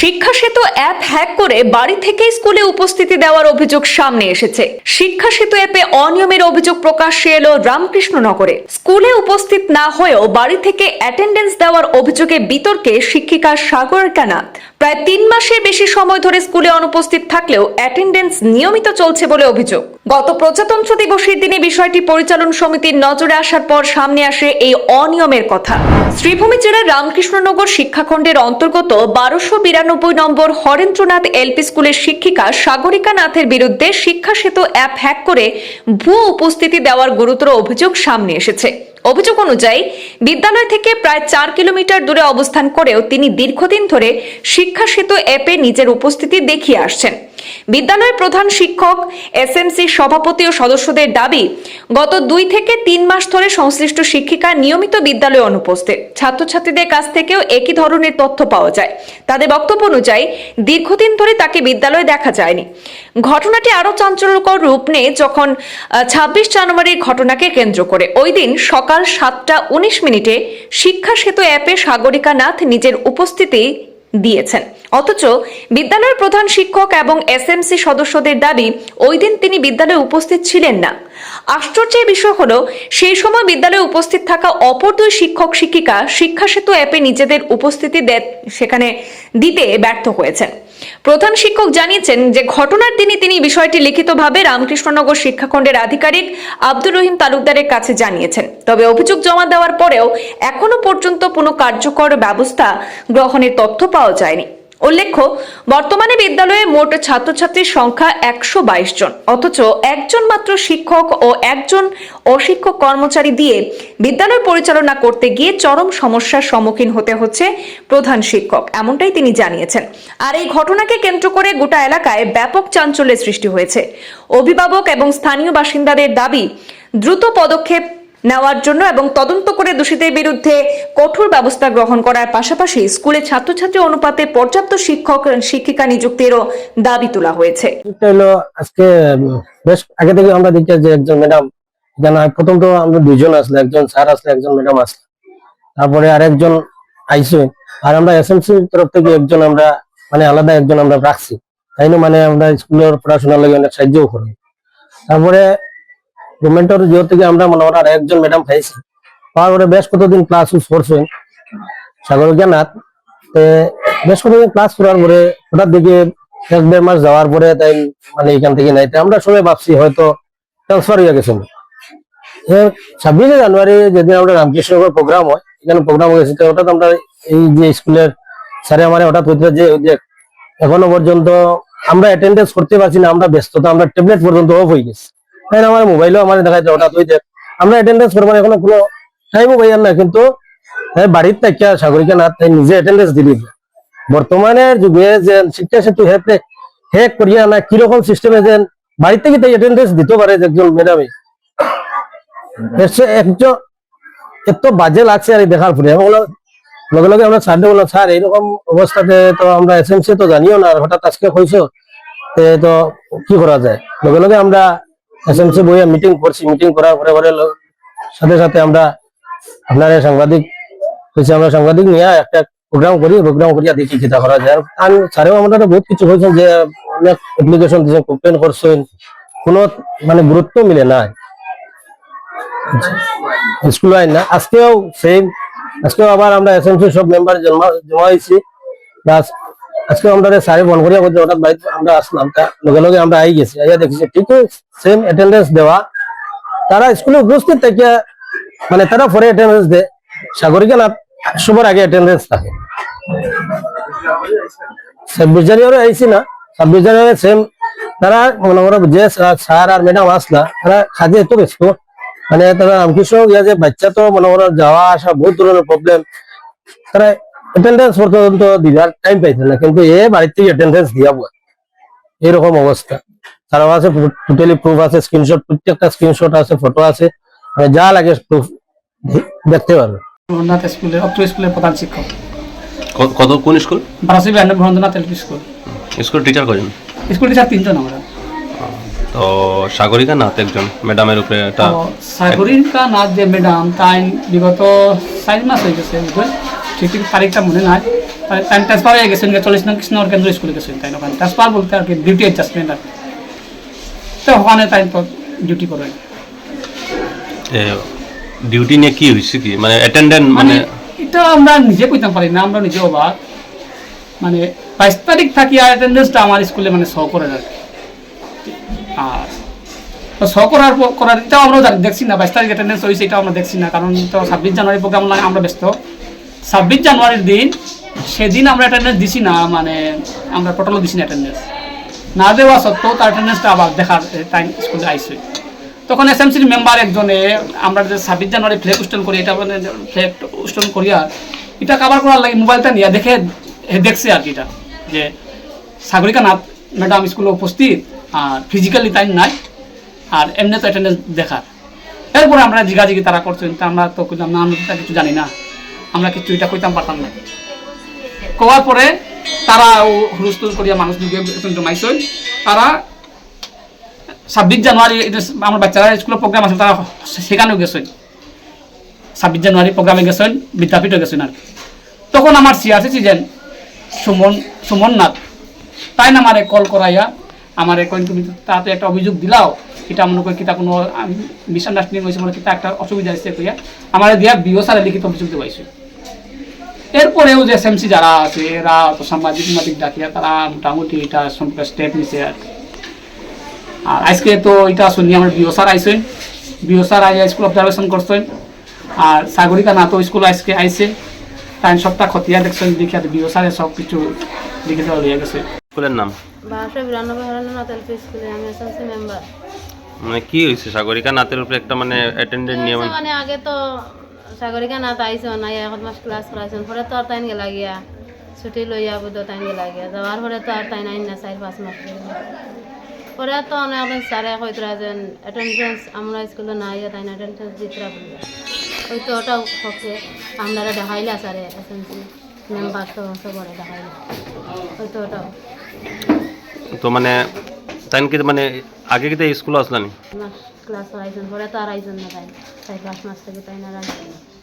শিক্ষা সেতু app hack করে বাড়ি থেকে স্কুলে উপস্থিতি দেওয়ার অভিযোগ সামনে এসেছে। শিক্ষা সেতু অ্যাপে অনিয়মের অভিযোগ প্রকাশ্যে এলো রামকৃষ্ণনগরে। স্কুলে উপস্থিত না হয়েও বাড়ি থেকে অ্যাটেন্ডেন্স দেওয়ার অভিযোগে বিতর্কে শিক্ষিকা সাগর কানাত। প্রায় তিন মাসের বেশি সময় ধরে স্কুলে অনুপস্থিত থাকলেও অ্যাটেন্ডেন্স নিয়মিত চলছে বলে অভিযোগ। গত প্রজাতন্ত্র দিবসের দিনে বিষয়টি পরিচালন সমিতির নজরে আসার পর সামনে আসে এই অনিয়মের কথা। শ্রীভূমি জেলার রামকৃষ্ণনগর শিক্ষাখণ্ডের অন্তর্গত বারোশো বিরানব্বই নম্বর হরেন্দ্রনাথ এলপি স্কুলের শিক্ষিকা সাগরিকা নাথের বিরুদ্ধে শিক্ষা সেতু অ্যাপ হ্যাক করে ভুয়ো উপস্থিতি দেওয়ার গুরুতর অভিযোগ সামনে এসেছে। অভিযোগ অনুযায়ী, বিদ্যালয় থেকে প্রায় চার কিলোমিটার দূরে অবস্থান করেও তিনি দীর্ঘদিন ধরে শিক্ষা সেতু অ্যাপে নিজের উপস্থিতি দেখিয়ে আসছেন। বিদ্যালয়ের প্রধান শিক্ষক এসএমসি সভাপতি ও সদস্যদের দাবি, গত দুই থেকে তিন মাস ধরে সংশ্লিষ্ট শিক্ষিকা নিয়মিত বিদ্যালয়ে অনুপস্থিত। ছাত্রছাত্রীদের কাছ থেকেও একই ধরনের তথ্য পাওয়া যায়। তাদের বক্তব্য অনুযায়ী, দীর্ঘদিন ধরে তাকে বিদ্যালয়ে দেখা যায়নি। ঘটনাটি আরও চাঞ্চল্যকর রূপ নেয় যখন ছাব্বিশ জানুয়ারির ঘটনাকে কেন্দ্র করে। ওই দিন সকাল সাতটা উনিশ মিনিটে শিক্ষা সেতু অ্যাপে সাগরিকা নাথ নিজের উপস্থিতি দিয়েছেন। অথচ বিদ্যালয়ের প্রধান শিক্ষক এবং এসএমসি সদস্যদের দাবি, ওই দিন তিনি বিদ্যালয়ে উপস্থিত ছিলেন না। আশ্চর্যের বিষয় হলো, সেই সময় বিদ্যালয়ে উপস্থিত থাকা অপর দুই শিক্ষক শিক্ষিকা শিক্ষা সেতু অ্যাপে নিজেদের উপস্থিতি সেখানে দিতে ব্যর্থ হয়েছেন। প্রধান শিক্ষক জানিয়েছেন যে, ঘটনার দিনই তিনি বিষয়টি লিখিতভাবে রামকৃষ্ণনগর শিক্ষাখণ্ডের আধিকারিক আব্দুর রহিম তালুকদারের কাছে জানিয়েছেন। তবে অভিযোগ জমা দেওয়ার পরেও এখনও পর্যন্ত কোনো কার্যকর ব্যবস্থা গ্রহণের তথ্য পাওয়া যায়নি। উল্লেখ্য, বর্তমানে বিদ্যালয়ে মোট ছাত্রছাত্রীর সংখ্যা একশো বাইশ জন। অথচ একজন মাত্র শিক্ষক ও একজন অশিক্ষক কর্মচারী দিয়ে বিদ্যালয় পরিচালনা করতে গিয়ে চরম সমস্যার সম্মুখীন হতে হচ্ছে প্রধান শিক্ষক, এমনটাই তিনি জানিয়েছেন। আর এই ঘটনাকে কেন্দ্র করে গোটা এলাকায় ব্যাপক চাঞ্চল্যের সৃষ্টি হয়েছে। অভিভাবক এবং স্থানীয় বাসিন্দাদের দাবি, দ্রুত পদক্ষেপ নেওয়ার জন্য এবং তদন্ত করে দোষীদের বিরুদ্ধে কঠোর ব্যবস্থা গ্রহণ করার পাশাপাশি স্কুলে ছাত্রছাত্রী অনুপাতে পর্যাপ্ত শিক্ষক, শিক্ষিকা নিযুক্তিরও দাবি তোলা হয়েছে। আজকে, বেশ আগে থেকে আমরা যে একজন ম্যাডাম প্রথম তো আমরা আসলে, একজন স্যার আসলে, একজন ম্যাডাম আসলে। তারপরে আরেকজন আইসে, আর আমরা এসএমসি তরফ থেকে একজন আমরা মানে আলাদা একজন আমরা রাখছি। তাই না? মানে আমরা স্কুলের পড়াশোনার লাগে অনেক সাহায্যও করি। তারপরে গভর্নমেন্টের জিও থেকে আমরা মনে আর একজন ম্যাডাম পাইছি। পাওয়ার বেশ কতদিন ক্লাস করছেন? সাগরিকা নাথ তে বেশ কতদিন ক্লাস করার পরে হঠাৎ দেখি এক দেড় মাস যাওয়ার পরে তাই মানে এখান থেকে নাই। আমরা সবাই ভাবছি হয়তো ট্রান্সফার হয়ে গেছে। ছাব্বিশে জানুয়ারি যেদিন আমরা রামকৃষ্ণগর প্রোগ্রাম হয় এখানে প্রোগ্রাম হয়েছে, তো হঠাৎ আমরা এই যে স্কুলের স্যারে আমার হঠাৎ হইতে যে এখনও পর্যন্ত আমরা অ্যাটেন্ডেন্স করতে পারছি না, আমরা ব্যস্ততা, আমরা ট্যাবলেট পর্যন্ত অফ হয়ে গেছি। তাই আমার মোবাইলও আমার দেখা যায় হঠাৎ হইতে আমরা অ্যাটেন্ডেন্স করবার এখনও কোনো টাইমও পাইয়ার না, কিন্তু হ্যাঁ বাড়ির থেকে সাগরিকা নাথ তাই নিজে অ্যাটেন্ডেন্স দিলি। বর্তমানের যুগে যে শিক্ষা সেতু হেতে হেক করিয়া না, কীরকম সিস্টেমে যে বাড়ি থেকে তাই অ্যাটেন্ডেন্স দিতে পারে একজন ম্যাডামে একজন এত বাজে লাগছে আর দেখার পরে। লগে লগে আমরা স্যারকে বললাম, স্যার, এইরকম অবস্থাতে তো আমরা এসএমসি তো জানিও না হঠাৎ আজকে হয়েছে তো কি করা যায়? লগে লগে আমরা এসএমসি বইয়ে মিটিং করছি মিটিং করার পরে পরে সাথে সাথে আমরা আপনার সাংবাদিক হয়েছে, আমরা সাংবাদিক নিয়ে একটা প্রোগ্রাম করি প্রোগ্রাম করিয়া দেখি চিন্তা করা যায়। আর স্যারেও আমাদের বহুত কিছু হয়েছে যে, অনেক অ্যাপ্লিকেশন দিয়েছেন কমপ্লেন করছেন, কোনো মানে গুরুত্ব মিলে না। স্কুল আইন না, আজকেও সেম আজকেও আবার আমরা এসএমসি সব মেম্বার জমা জমা হয়েছি প্লাস আজকে আমরা স্যারে ফোন করিয়া বলছে হঠাৎ বাড়িতে আমরা আসলাম লগে লগে আমরা আই গেছি, আইয়া দেখছি ঠিক সেম অ্যাটেন্ডেন্স দেওয়া। তারা স্কুলে উপস্থিত থেকে মানে তারা পরে অ্যাটেন্ডেন্স দেয়। সাগরিকা না সবার আগে অ্যাটেন্ডেন্স থাকে। ছাব্বিশ জানুয়ারি আইসি না, ছাব্বিশ জানুয়ারি সেম তারা মনে করো যে স্যার আর ম্যাডাম আসলা, তারা কাজে এত ব্যস্ত। মানে তারা রামকৃষ্ণ ইয়া যে বাচ্চা তো মনে করো যাওয়া আসা বহুত ধরনের প্রবলেম তারা অ্যাটেন্ডেন্স পর্যন্ত দিবার টাইম পাইছে না কিন্তু এ বাড়ির থেকে অ্যাটেন্ডেন্স দিয়া বয় এরকম অবস্থা। তারাও আছে টোটালি প্রুফ আছে স্ক্রিনশট প্রত্যেকটা স্ক্রিনশট আছে ফটো আছে। মানে যা লাগে প্রুফ দেখতে পারবে। ভ্রন্দ্রনাথ স্কুলের অত্র স্কুলের প্রধান শিক্ষক। কত কোন স্কুল? বারাসি বিরানব্বই ভ্রন্দ্রনাথ এলপি স্কুল। স্কুল টিচার করেন স্কুল টিচার তিনজন আমরা। তো সাগরিকা নাথ একজন ম্যাডামের উপরে একটা সাগরিকা নাথ যে ম্যাডাম তাই বিগত চার মাস হয়ে গেছে ঠিক তারিখটা মনে নাই ট্রান্সফার হয়ে গেছেন চল্লিশ নং কৃষ্ণনগর কেন্দ্র স্কুলে গেছেন তাই ওখানে ট্রান্সফার বলতে আর কি ডিউটি অ্যাডজাস্টমেন্ট আর। তো ওখানে তাই তো ডিউটি করেন ডিউটি নিয়ে কি হয়েছে কি? মানে অ্যাটেন্ডেন্ট মানে মানে এটা আমরা নিজে কইতাম পারি না আমরা নিজে অবাক। মানে বাইশ তারিখ থাকি আর অ্যাটেন্ডেন্সটা আমার স্কুলে মানে শ করে আর কি। আর শ করার পর- করার এটাও আমরা দেখছি না বাইশ তারিখ অ্যাটেন্ডেন্স হয়েছে এটা আমরা দেখছি না কারণ তো ছাব্বিশ জানুয়ারি প্রোগ্রাম আমরা ব্যস্ত। ছাব্বিশ জানুয়ারির দিন, সেদিন আমরা অ্যাটেন্ডেন্স দিছি না মানে আমরা টোটালও দিছি না অ্যাটেন্ডেন্স না দেওয়া সত্ত্বেও তার অ্যাটেন্ডেন্সটা আবার দেখার টাইম স্কুলে আইসে। তখন এস এসএমসির মেম্বার একজনে, আমরা যে ছাব্বিশ জানুয়ারি ফ্ল্যাগ উষ্টন করি, এটা মানে ফ্ল্যাগ উষ্টন করিয়া এটা কাভার করার লাগে মোবাইলটা নিয়ে দেখে দেখছে আর কি এটা, যে সাগরিকা নাথ ম্যাডাম স্কুলে উপস্থিত, আর ফিজিক্যালি টাইম নাই, আর এমনি তো অ্যাটেন্ডেন্স দেখার। এরপরে আমরা জিগাজিগি তারা করছেন, তা আমরা তো না আমরা কিছু জানি না। আমরা কিছু এটা কইতাম পারতাম না। কোয়ার পরে তারা হুলস্থুল করিয়া মানুষ দুগে জমাইছেন তারা ছাব্বিশ জানুয়ারি আমার বাচ্চারা স্কুলের প্রোগ্রাম আছে, তারা সেখানেও গেছেন ছাব্বিশ জানুয়ারি প্রোগ্রামে গেছেন, বিদ্যাপীঠে গেছেন আর। তখন আমার সিআরসি ছিলেন সুমন সুমন নাথ, তাই না আমারে কল করাইয়া আমার কইন, তুমি তাতে একটা অভিযোগ দিলাও, এটা মনে করি কিতা কোনো মিসআন্ডারস্ট্যান্ডিং হয়েছে বলে কিতা একটা অসুবিধা হয়েছে কইয়া আমার দিয়া বিও সারে লিখিত অভিযোগ দেওয়াইছে। এরপরেও যে এসএমসি যারা আছে এরা তো সাংবাদিক মাদিক ডাকিয়া তারা মোটামুটি এটা সম্পর্কে স্টেপ নিছে আর কি। আর আজকে তো এটা শুনি আমার বিও স্যার আইসেন বিও স্যার আই স্কুল অবজারভেশন করছেন। আর সাগরিকা নাথ স্কুল আজকে আইসে তাই সবটা খতিয়া দেখছেন দেখিয়া বিও স্যারে সব কিছু লিখিত লিয়ে গেছে। স্কুলের নাম? বারোশো বিরানব্বই হরানোর স্কুলে আমি এসএমসি মেম্বার মানে কি হয়েছে সাগরিকা নাথের উপরে একটা মানে অ্যাটেন্ডেন্ট নিয়ে মানে মানে আগে তো সাগরিকা না আইসন আইয়া এখন মাস ক্লাস করাইছেন পরে তো আর তাইন গেলা গিয়া ছুটি লইয়া বুধ তাইন গেলা গিয়া যাওয়ার পরে তো আর তাইন আইন না চার পাঁচ মাস পরে তো অনেক স্যারে কইতরা যেন অ্যাটেন্ডেন্স আমরা স্কুলে না আইয়া তাইন অ্যাটেন্ডেন্স দিতরা বলবে ওই তো ওটাও পক্ষে আপনারা দেখাইলা স্যারে এসএমসি মেম্বার তো সবরে দেখাইলা। ওই তো ওটাও তো মানে তাই কি মানে আগে কি স্কুল আসলানি ক্লাস আইসন পরে তো আর আইসন না তাই চার পাঁচ মাস তাই না না